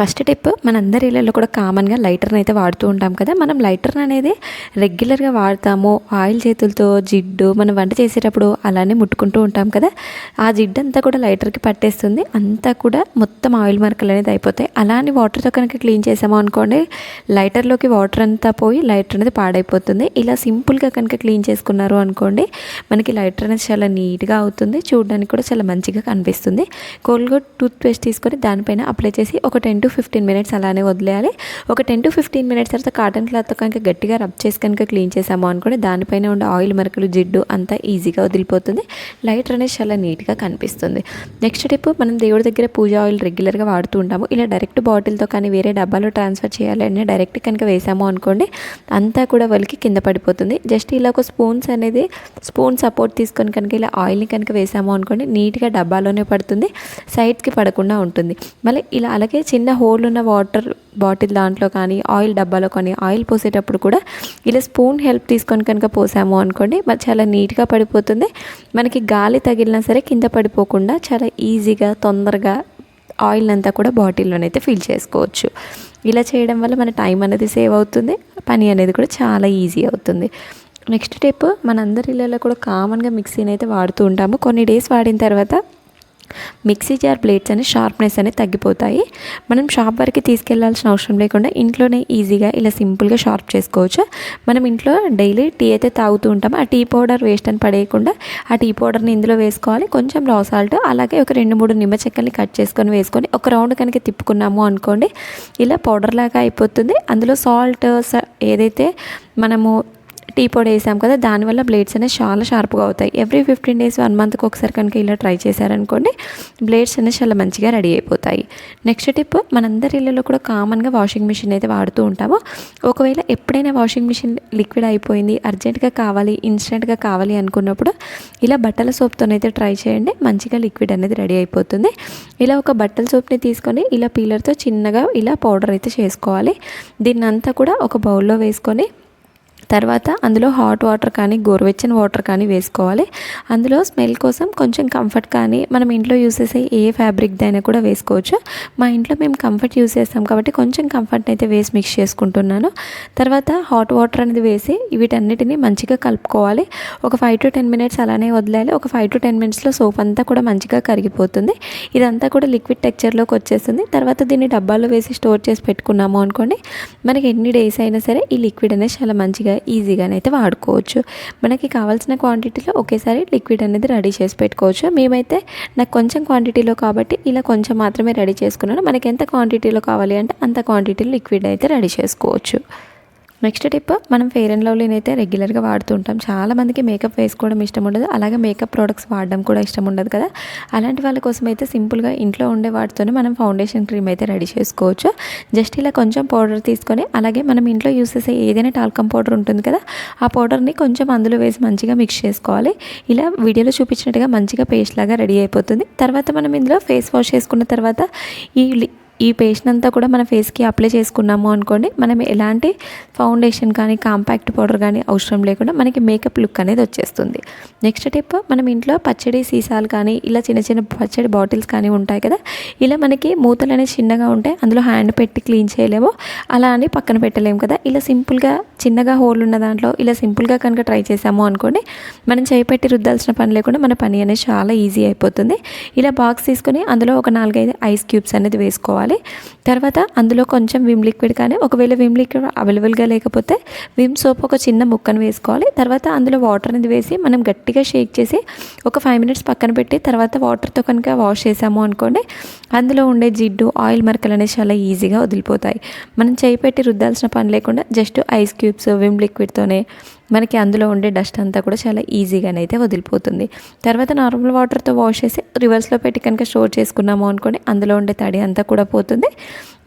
First tip మనందరి ఇళ్ళల్లో కూడా కామన్గా లైటర్ని అయితే వాడుతూ ఉంటాం కదా. మనం లైటర్ అనేది రెగ్యులర్గా వాడతాము. ఆయిల్ చేతులతో జిడ్డు మనం వంట చేసేటప్పుడు అలానే ముట్టుకుంటూ ఉంటాం కదా. ఆ జిడ్డు అంతా కూడా లైటర్కి పట్టేస్తుంది. అంతా కూడా మొత్తం ఆయిల్ మరకలు అనేది అయిపోతాయి. అలానే వాటర్తో కనుక క్లీన్ చేసాము అనుకోండి లైటర్లోకి వాటర్ అంతా పోయి లైటర్ అనేది పాడైపోతుంది. ఇలా సింపుల్గా కనుక క్లీన్ చేసుకున్నారు అనుకోండి మనకి లైటర్ అనేది చాలా నీట్గా అవుతుంది. చూడడానికి కూడా చాలా మంచిగా కనిపిస్తుంది. కోల్గోట్ టూత్ పేస్ట్ తీసుకొని దానిపైన అప్లై చేసి ఒక టెన్ టు ఫిఫ్టీన్ మినిట్స్ అలానే వదిలేయాలి. ఒక టెన్ టు ఫిఫ్టీన్ మినిట్స్ తర్వాత కాటన్ క్లాత్తో కనుక గట్టిగా రబ్ చేసి కనుక క్లీన్ చేసాము అనుకోండి దానిపైన ఉండే ఆయిల్ మరకలు జిడ్డు అంతా ఈజీగా వదిలిపోతుంది. లైటర్ అనేది చాలా నీట్గా కనిపిస్తుంది. నెక్స్ట్ టిప్ మనం దేవుడి దగ్గర పూజ ఆయిల్ రెగ్యులర్గా వాడుతూ ఉంటాము. ఇలా డైరెక్ట్ బాటిల్తో కానీ వేరే డబ్బాలో ట్రాన్స్ఫర్ చేయాలి అని డైరెక్ట్ కనుక వేసాము అనుకోండి అంతా కూడా వాళ్ళకి కింద పడిపోతుంది. జస్ట్ ఇలా ఒక స్పూన్స్ అనేది స్పూన్ సపోర్ట్ తీసుకొని కనుక ఇలా ఆయిల్ని కనుక వేసాము అనుకోండి నీట్గా డబ్బాలోనే పడుతుంది. సైడ్స్కి పడకుండా ఉంటుంది. మళ్ళీ ఇలా అలాగే చిన్న హోల్ ఉన్న వాటర్ బాటిల్ దాంట్లో కానీ ఆయిల్ డబ్బాలో కానీ ఆయిల్ పోసేటప్పుడు కూడా ఇలా స్పూన్ హెల్ప్ తీసుకొని కనుక పోసాము అనుకోండి మరి చాలా నీట్గా పడిపోతుంది. మనకి గాలి తగిలినా సరే కింద పడిపోకుండా చాలా ఈజీగా తొందరగా ఆయిల్ అంతా కూడా బాటిల్లోనైతే ఫిల్ చేసుకోవచ్చు. ఇలా చేయడం వల్ల మన టైం అనేది సేవ్ అవుతుంది పని అనేది కూడా చాలా ఈజీ అవుతుంది. నెక్స్ట్ టిప్ మనందరి ఇళ్ళలో కూడా కామన్గా మిక్సీని అయితే వాడుతూ ఉంటాము. కొన్ని డేస్ వాడిన తర్వాత మిక్సీ జార్ బ్లేడ్స్ అనే షార్ప్నెస్ అనేది తగ్గిపోతాయి. మనం షాప్ వరకు తీసుకెళ్ళాల్సిన అవసరం లేకుండా ఇంట్లోనే ఈజీగా ఇలా సింపుల్గా షార్ప్ చేసుకోవచ్చు. మనం ఇంట్లో డైలీ టీ అయితే తాగుతూ ఉంటాం ఆ టీ పౌడర్ వేస్ట్ అని పడేయకుండా ఆ టీ పౌడర్ని ఇందులో వేసుకోవాలి. కొంచెం రా సాల్ట్ అలాగే ఒక రెండు మూడు నిమ్మ చెక్కల్ని కట్ చేసుకొని వేసుకొని ఒక రౌండ్ కనుక తిప్పుకున్నాము అనుకోండి ఇలా పౌడర్ లాగా అయిపోతుంది. అందులో సాల్ట్ ఏదైతే మనము టీ పొడి వేసాం కదా దానివల్ల బ్లేడ్స్ అనేవి చాలా షార్ప్గా అవుతాయి. ఎవ్రీ ఫిఫ్టీన్ డేస్ వన్ మంత్కి ఒకసారి కనుక ఇలా ట్రై చేశారనుకోండి బ్లేడ్స్ అనేవి చాలా మంచిగా రెడీ అయిపోతాయి. నెక్స్ట్ టిప్ మనందరి ఇళ్ళలో కూడా కామన్గా వాషింగ్ మిషన్ అయితే వాడుతూ ఉంటాము. ఒకవేళ ఎప్పుడైనా వాషింగ్ మిషన్ లిక్విడ్ అయిపోయింది అర్జెంట్గా కావాలి ఇన్స్టెంట్గా కావాలి అనుకున్నప్పుడు ఇలా బట్టల సోప్తోనైతే ట్రై చేయండి. మంచిగా లిక్విడ్ అనేది రెడీ అయిపోతుంది. ఇలా ఒక బట్టల సోప్ని తీసుకొని ఇలా పీలర్తో చిన్నగా ఇలా పౌడర్ అయితే చేసుకోవాలి. దీన్నంతా కూడా ఒక బౌల్లో వేసుకొని తర్వాత అందులో హాట్ వాటర్ కానీ గోరువెచ్చని వాటర్ కానీ వేసుకోవాలి. అందులో స్మెల్ కోసం కొంచెం కంఫర్ట్ కానీ మనం ఇంట్లో యూస్ చేసే ఏ ఫ్యాబ్రిక్ అయినా కూడా వేసుకోవచ్చు. మా ఇంట్లో మేము కంఫర్ట్ యూస్ చేస్తాం కాబట్టి కొంచెం కంఫర్ట్ అయితే వేసి మిక్స్ చేసుకుంటున్నాను. తర్వాత హాట్ వాటర్ అనేది వేసి వీటన్నిటిని మంచిగా కలుపుకోవాలి. ఒక ఫైవ్ టు టెన్ మినిట్స్ అలానే వదిలేయాలి. ఒక ఫైవ్ టు టెన్ మినిట్స్లో సోప్ అంతా కూడా మంచిగా కరిగిపోతుంది. ఇదంతా కూడా లిక్విడ్ టెక్చర్లోకి వచ్చేస్తుంది. తర్వాత దీన్ని డబ్బాలో వేసి స్టోర్ చేసి పెట్టుకున్నాము అనుకోండి మనకి ఎన్ని డేస్ అయినా సరే ఈ లిక్విడ్ అనేది చాలా మంచిగా ఈజీగానైతే వాడుకోవచ్చు. మనకి కావాల్సిన క్వాంటిటీలో ఒకేసారి లిక్విడ్ అనేది రెడీ చేసి పెట్టుకోవచ్చు. మేమైతే నాకు కొంచెం క్వాంటిటీలో కాబట్టి ఇలా కొంచెం మాత్రమే రెడీ చేసుకున్నాను. మనకి ఎంత క్వాంటిటీలో కావాలి అంటే అంత క్వాంటిటీలో లిక్విడ్ అయితే రెడీ చేసుకోవచ్చు. నెక్స్ట్ టిప్ మనం ఫెయిర్ అండ్ లవ్లీని అయితే రెగ్యులర్గా వాడుతూ ఉంటాం చాలామందికి మేకప్ వేసుకోవడం ఇష్టం ఉండదు. అలాగే మేకప్ ప్రోడక్ట్స్ వాడడం కూడా ఇష్టం ఉండదు కదా. అలాంటి వాళ్ళ కోసం అయితే సింపుల్గా ఇంట్లో ఉండే వాటితోనే మనం ఫౌండేషన్ క్రీమ్ అయితే రెడీ చేసుకోవచ్చు. జస్ట్ ఇలా కొంచెం పౌడర్ తీసుకొని అలాగే మనం ఇంట్లో యూస్ చేసే ఏదైనా టాల్కమ్ పౌడర్ ఉంటుంది కదా ఆ పౌడర్ని కొంచెం అందులో వేసి మంచిగా మిక్స్ చేసుకోవాలి. ఇలా వీడియోలో చూపించినట్టుగా మంచిగా పేస్ట్ లాగా రెడీ అయిపోతుంది. తర్వాత మనం ఇందులో ఫేస్ వాష్ చేసుకున్న తర్వాత ఈ ఈ పేస్ట్ అంతా కూడా మన ఫేస్కి అప్లై చేసుకున్నాము అనుకోండి మనం ఎలాంటి ఫౌండేషన్ కానీ కాంపాక్ట్ పౌడర్ కానీ అవసరం లేకుండా మనకి మేకప్ లుక్ అనేది వచ్చేస్తుంది. నెక్స్ట్ టిప్ మనం ఇంట్లో పచ్చడి సీసాలు కానీ ఇలా చిన్న చిన్న పచ్చడి బాటిల్స్ కానీ ఉంటాయి కదా ఇలా మనకి మూతలు అనేవి చిన్నగా ఉంటాయి అందులో హ్యాండ్ పెట్టి క్లీన్ చేయలేము అలా అని పక్కన పెట్టలేము కదా. ఇలా సింపుల్గా చిన్నగా హోల్ ఉన్న దాంట్లో ఇలా సింపుల్గా కనుక ట్రై చేసాము అనుకోండి మనం చేయి పెట్టి రుద్దాల్సిన పని లేకుండా మన పని అనేది చాలా ఈజీ అయిపోతుంది. ఇలా బాక్స్ తీసుకొని అందులో ఒక నాలుగైదు ఐస్ క్యూబ్స్ అనేది వేసుకోవాలి. తర్వాత అందులో కొంచెం విమ్ లిక్విడ్ కానీ ఒకవేళ విమ్ లిక్విడ్ అవైలబుల్గా లేకపోతే విమ్ సోప్ ఒక చిన్న ముక్కను వేసుకోవాలి. తర్వాత అందులో వాటర్ అనేది వేసి మనం గట్టిగా షేక్ చేసి ఒక ఫైవ్ మినిట్స్ పక్కన పెట్టి తర్వాత వాటర్తో కనుక వాష్ చేసాము అనుకోండి అందులో ఉండే జిడ్డు ఆయిల్ మరకలు అనేవి చాలా ఈజీగా వదిలిపోతాయి. మనం చేయి పెట్టి రుద్దాల్సిన పని లేకుండా జస్ట్ ఐస్ క్యూబ్స్ విమ్ లిక్విడ్తోనే మనకి అందులో ఉండే డస్ట్ అంతా కూడా చాలా ఈజీగానైతే వదిలిపోతుంది. తర్వాత నార్మల్ వాటర్తో వాష్ చేసి రివర్స్లో పెట్టి కనుక స్టోర్ చేసుకున్నాము అనుకోండి అందులో ఉండే తడి అంతా కూడా పోతుంది.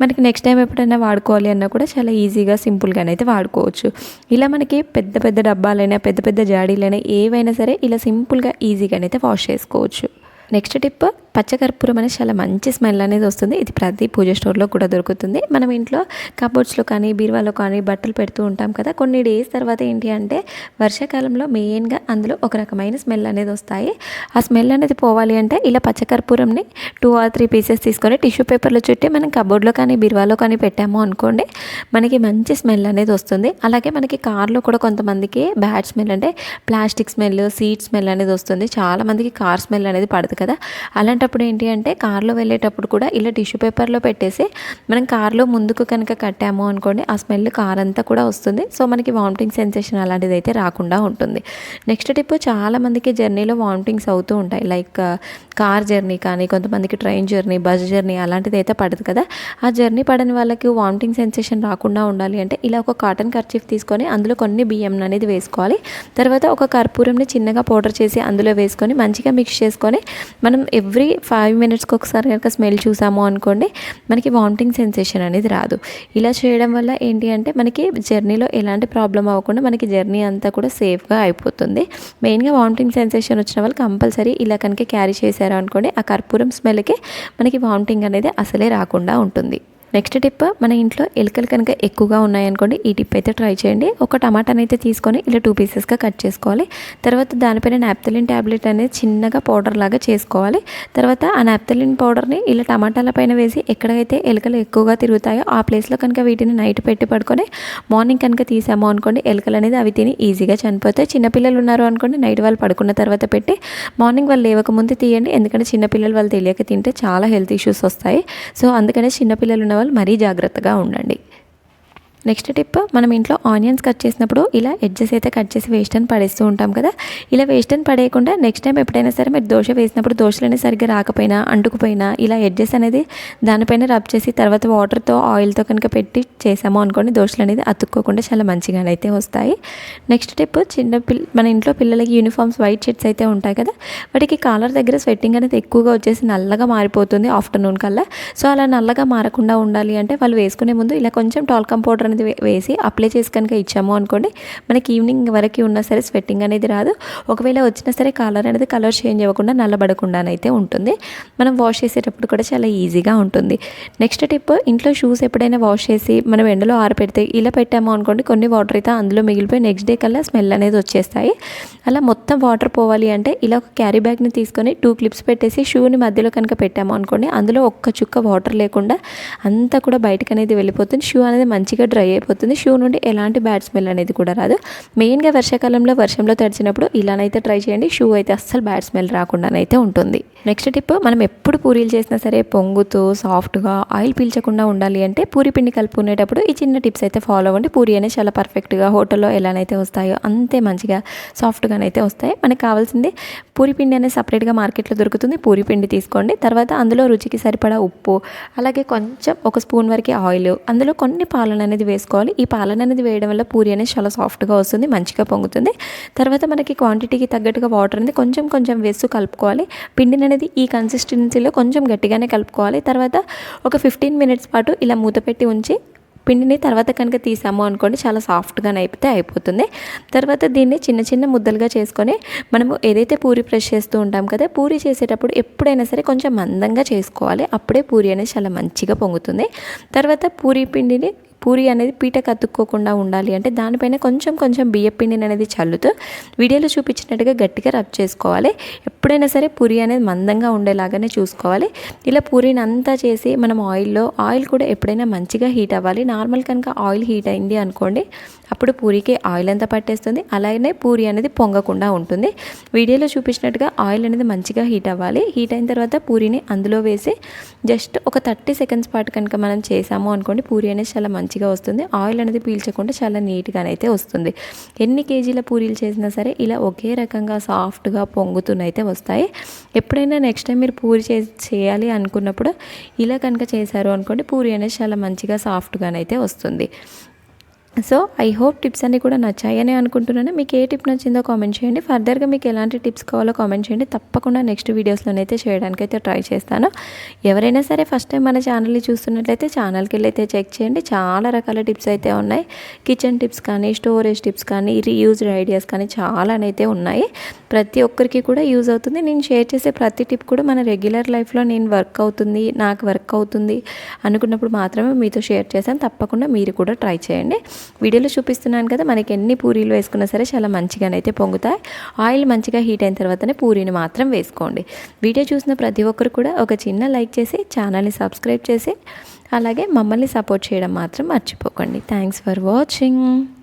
మనకి నెక్స్ట్ టైం ఎప్పుడైనా వాడుకోవాలి అన్నా కూడా చాలా ఈజీగా సింపుల్గానైతే వాడుకోవచ్చు. ఇలా మనకి పెద్ద పెద్ద డబ్బాలైనా పెద్ద పెద్ద జాడీలైనా ఏవైనా సరే ఇలా సింపుల్గా ఈజీగానైతే వాష్ చేసుకోవచ్చు. నెక్స్ట్ టిప్ పచ్చకర్పూరం అనేది చాలా మంచి స్మెల్ అనేది వస్తుంది. ఇది ప్రతి పూజ స్టోర్లో కూడా దొరుకుతుంది. మనం ఇంట్లో కబోర్డ్స్లో కానీ బీరువాలో కానీ బట్టలు పెడుతూ ఉంటాం కదా కొన్ని డేస్ తర్వాత ఏంటి అంటే వర్షాకాలంలో మెయిన్గా అందులో ఒక రకమైన స్మెల్ అనేది వస్తాయి. ఆ స్మెల్ అనేది పోవాలి అంటే ఇలా పచ్చకర్పూరంని టూ ఆర్ త్రీ పీసెస్ తీసుకొని టిష్యూ పేపర్లో చుట్టి మనం కబోర్డ్లో కానీ బీరువాలో కానీ పెట్టాము అనుకోండి మనకి మంచి స్మెల్ అనేది వస్తుంది. అలాగే మనకి కార్లో కూడా కొంతమందికి బ్యాడ్ స్మెల్ అంటే ప్లాస్టిక్ స్మెల్ సీట్ స్మెల్ అనేది వస్తుంది. చాలా మందికి కార్ స్మెల్ అనేది పడదు కదా. అలాంటప్పుడు ఏంటి అంటే కార్లో వెళ్ళేటప్పుడు కూడా ఇలా టిష్యూ పేపర్లో పెట్టేసి మనం కార్లో ముందుకు కనుక కట్టాము అనుకోండి ఆ స్మెల్ కార్ అంతా కూడా వస్తుంది. సో మనకి వామిటింగ్ సెన్సేషన్ అలాంటిది అయితే రాకుండా ఉంటుంది. నెక్స్ట్ టిప్ చాలామందికి జర్నీలో వామిటింగ్స్ అవుతూ ఉంటాయి. లైక్ కార్ జర్నీ కానీ కొంతమందికి ట్రైన్ జర్నీ బస్ జర్నీ అలాంటిది అయితే పడదు కదా. ఆ జర్నీ పడని వాళ్ళకి వామిటింగ్ సెన్సేషన్ రాకుండా ఉండాలి అంటే ఇలా ఒక కాటన్ కర్చీఫ్ తీసుకొని అందులో కొన్ని బియ్యం అనేది వేసుకోవాలి. తర్వాత ఒక కర్పూరంని చిన్నగా పౌడర్ చేసి అందులో వేసుకొని మంచిగా మిక్స్ చేసుకొని మనం ఎవ్రీ ఫైవ్ మినిట్స్కి ఒకసారి కనుక స్మెల్ చూసాము అనుకోండి మనకి వామిటింగ్ సెన్సేషన్ అనేది రాదు. ఇలా చేయడం వల్ల ఏంటి అంటే మనకి జర్నీలో ఎలాంటి ప్రాబ్లం అవ్వకుండా మనకి జర్నీ అంతా కూడా సేఫ్గా అయిపోతుంది. మెయిన్గా వామిటింగ్ సెన్సేషన్ వచ్చిన వాళ్ళు కంపల్సరీ ఇలా కనుక క్యారీ చేశారు అనుకోండి ఆ కర్పూరం స్మెల్కి మనకి వామిటింగ్ అనేది అసలే రాకుండా ఉంటుంది. నెక్స్ట్ టిప్ మన ఇంట్లో ఎలుకలు కనుక ఎక్కువగా ఉన్నాయనుకోండి ఈ టిప్ అయితే ట్రై చేయండి. ఒక టమాటాని అయితే తీసుకొని ఇలా టూ పీసెస్గా కట్ చేసుకోవాలి. తర్వాత దానిపైన నాప్తలిన్ ట్యాబ్లెట్ అనేది చిన్నగా పౌడర్ లాగా చేసుకోవాలి. తర్వాత ఆ నాప్తలిన్ పౌడర్ని ఇలా టమాటాల పైన వేసి ఎక్కడైతే ఎలుకలు ఎక్కువగా తిరుగుతాయో ఆ ప్లేస్లో కనుక వీటిని నైట్ పెట్టి పడుకొని మార్నింగ్ కనుక తీసాము అనుకోండి ఎలుకలు అనేది అవి తిని ఈజీగా చనిపోతాయి. చిన్నపిల్లలు ఉన్నారు అనుకోండి నైట్ వాళ్ళు పడుకున్న తర్వాత పెట్టి మార్నింగ్ వాళ్ళు లేవకముందు తీయండి. ఎందుకంటే చిన్నపిల్లలు వాళ్ళు తెలియక తింటే చాలా హెల్త్ ఇష్యూస్ వస్తాయి. సో అందుకనే చిన్నపిల్లలు ఉన్న వాళ్ళు మరీ జాగ్రత్తగా ఉండండి. నెక్స్ట్ టిప్ మనం ఇంట్లో ఆనియన్స్ కట్ చేసినప్పుడు ఇలా ఎడ్జెస్ అయితే కట్ చేసి వేస్ట్ అని పడేస్తూ ఉంటాం కదా. ఇలా వేస్ట్ అని పడేయకుండా నెక్స్ట్ టైం ఎప్పుడైనా సరే మీరు దోశ వేసినప్పుడు దోశలు అనేది సరిగ్గా రాకపోయినా అంటుకుపోయినా ఇలా ఎడ్జెస్ అనేది దానిపైన రబ్ చేసి తర్వాత వాటర్తో ఆయిల్తో కనుక పెట్టి చేసాము అనుకోండి దోశలు అనేది అతుక్కోకుండా చాలా మంచిగానైతే వస్తాయి. నెక్స్ట్ టిప్ చిన్న పిల్ల మన ఇంట్లో పిల్లలకి యూనిఫామ్స్ వైట్ షర్ట్స్ అయితే ఉంటాయి కదా. వాటికి కాలర్ దగ్గర స్వెట్టింగ్ అనేది ఎక్కువగా వచ్చేసి నల్లగా మారిపోతుంది ఆఫ్టర్నూన్ కల్లా. సో అలా నల్లగా మారకుండా ఉండాలి అంటే వాళ్ళు వేసుకునే ముందు ఇలా కొంచెం టాల్కమ్ పౌడర్ అనేది వేసి అప్లై చేసి కనుక ఇచ్చాము అనుకోండి మనకి ఈవినింగ్ వరకు ఉన్నా సరే స్వెట్టింగ్ అనేది రాదు. ఒకవేళ వచ్చినా సరే కలర్ అనేది కలర్ చేంజ్ అవ్వకుండా నల్లబడకుండానైతే ఉంటుంది. మనం వాష్ చేసేటప్పుడు కూడా చాలా ఈజీగా ఉంటుంది. నెక్స్ట్ టిప్ ఇంట్లో షూస్ ఎప్పుడైనా వాష్ చేసి మనం ఎండలో ఆరపెడితే ఇలా పెట్టాము అనుకోండి కొన్ని వాటర్ అయితే అందులో మిగిలిపోయి నెక్స్ట్ డే కల్లా స్మెల్ అనేది వచ్చేస్తాయి. అలా మొత్తం వాటర్ పోవాలి అంటే ఇలా ఒక క్యారీ బ్యాగ్ని తీసుకొని టూ క్లిప్స్ పెట్టేసి షూని మధ్యలో కనుక పెట్టాము అనుకోండి అందులో ఒక్క చుక్క వాటర్ లేకుండా అంతా కూడా బయటకు అనేది వెళ్ళిపోతుంది. షూ అనేది మంచిగా డ్రై అయిపోతుంది. షూ నుండి ఎలాంటి బ్యాడ్ స్మెల్ అనేది కూడా రాదు. మెయిన్గా వర్షాకాలంలో వర్షంలో తడిచినప్పుడు ఇలానైతే ట్రై చేయండి. షూ అయితే అస్సలు బ్యాడ్ స్మెల్ రాకుండానైతే ఉంటుంది. నెక్స్ట్ టిప్ మనం ఎప్పుడు పూరీలు చేసినా సరే పొంగుతూ సాఫ్ట్గా ఆయిల్ పీల్చకుండా ఉండాలి అంటే పూరి పిండి కలుపుకునేటప్పుడు ఈ చిన్న టిప్స్ అయితే ఫాలో అవ్వండి. పూరి అనేది చాలా పర్ఫెక్ట్గా హోటల్లో ఎలానైతే వస్తాయో అంతే మంచిగా సాఫ్ట్గానైతే వస్తాయి. మనకి కావాల్సింది పూరి పిండి అనేది సపరేట్గా మార్కెట్లో దొరుకుతుంది. పూరి పిండి తీసుకోండి. తర్వాత అందులో రుచికి సరిపడా ఉప్పు అలాగే కొంచెం ఒక స్పూన్ వరకు ఆయిల్ అందులో కొన్ని పాలన అనేది వేసుకోవాలి. ఈ పాలన అనేది వేయడం వల్ల పూరి అనేది చాలా సాఫ్ట్గా వస్తుంది మంచిగా పొంగుతుంది. తర్వాత మనకి క్వాంటిటీకి తగ్గట్టుగా వాటర్ అనేది కొంచెం కొంచెం వేస్తూ కలుపుకోవాలి. పిండిని అనేది ఈ కన్సిస్టెన్సీలో కొంచెం గట్టిగానే కలుపుకోవాలి. తర్వాత ఒక ఫిఫ్టీన్ మినిట్స్ పాటు ఇలా మూత పెట్టి ఉంచి పిండిని తర్వాత కనుక తీసాము అనుకోండి చాలా సాఫ్ట్గా అయిపోతే అయిపోతుంది. తర్వాత దీన్ని చిన్న చిన్న ముద్దలుగా చేసుకొని మనము ఏదైతే పూరి ప్రెష్ చేస్తూ ఉంటాం కదా పూరి చేసేటప్పుడు ఎప్పుడైనా సరే కొంచెం మందంగా చేసుకోవాలి. అప్పుడే పూరి అనేది చాలా మంచిగా పొంగుతుంది. తర్వాత పూరి పిండిని పూరి అనేది పీటకు అతుక్కోకుండా ఉండాలి. అంటే దానిపైన కొంచెం కొంచెం బియ్య పిండిని అనేది చల్లుతూ వీడియోలో చూపించినట్టుగా గట్టిగా రబ్ చేసుకోవాలి. ఎప్పుడైనా సరే పూరి అనేది మందంగా ఉండేలాగానే చూసుకోవాలి. ఇలా పూరిని అంతా చేసి మనం ఆయిల్లో ఆయిల్ కూడా ఎప్పుడైనా మంచిగా హీట్ అవ్వాలి. నార్మల్ కనుక ఆయిల్ హీట్ అయింది అనుకోండి అప్పుడు పూరికి ఆయిల్ అంతా పట్టేస్తుంది. అలాగనే పూరి అనేది పొంగకుండా ఉంటుంది. వీడియోలో చూపించినట్టుగా ఆయిల్ అనేది మంచిగా హీట్ అవ్వాలి. హీట్ అయిన తర్వాత పూరిని అందులో వేసి జస్ట్ ఒక థర్టీ సెకండ్స్ పాటు కనుక మనం చేసాము అనుకోండి పూరి అనేది చాలా మంచి మంచిగా వస్తుంది. ఆయిల్ అనేది పీల్చకుండా చాలా నీట్గానైతే వస్తుంది. ఎన్ని కేజీల పూరీలు చేసినా సరే ఇలా ఒకే రకంగా సాఫ్ట్గా పొంగుతున్నైతే వస్తాయి. ఎప్పుడైనా నెక్స్ట్ టైం మీరు పూరి చే చేయాలి అనుకున్నప్పుడు ఇలా కనుక చేశారు అనుకోండి పూరి అనేది చాలా మంచిగా సాఫ్ట్గానైతే వస్తుంది. సో ఐ హోప్ టిప్స్ అన్నీ కూడా నచ్చాయని అనుకుంటున్నాను. మీకు ఏ టిప్ నచ్చిందో కామెంట్ చేయండి. ఫర్దర్గా మీకు ఎలాంటి టిప్స్ కావాలో కామెంట్ చేయండి. తప్పకుండా నెక్స్ట్ వీడియోస్లోనైతే చేయడానికైతే ట్రై చేస్తాను. ఎవరైనా సరే ఫస్ట్ టైం మన ఛానల్ని చూస్తున్నట్లయితే ఛానల్కి వెళ్ళి అయితే చెక్ చేయండి. చాలా రకాల టిప్స్ అయితే ఉన్నాయి. కిచెన్ టిప్స్ కానీ స్టోరేజ్ టిప్స్ కానీ రీయూజ్డ్ ఐడియాస్ కానీ చాలానైతే ఉన్నాయి. ప్రతి ఒక్కరికి కూడా యూజ్ అవుతుంది. నేను షేర్ చేసే ప్రతి టిప్ కూడా మన రెగ్యులర్ లైఫ్లో నేను వర్క్ అవుతుంది నాకు వర్క్ అవుతుంది అనుకున్నప్పుడు మాత్రమే మీతో షేర్ చేశాను. తప్పకుండా మీరు కూడా ట్రై చేయండి. వీడియోలో చూపిస్తున్నాను కదా మనకి ఎన్ని పూరీలు వేసుకున్నా సరే చాలా మంచిగానైతే పొంగుతాయి. ఆయిల్ మంచిగా హీట్ అయిన తర్వాతనే పూరీని మాత్రం వేసుకోండి. వీడియో చూసిన ప్రతి ఒక్కరు కూడా ఒక చిన్న లైక్ చేసి ఛానల్ని సబ్స్క్రైబ్ చేసి అలాగే మమ్మల్ని సపోర్ట్ చేయడం మాత్రం మర్చిపోకండి. Thanks for watching.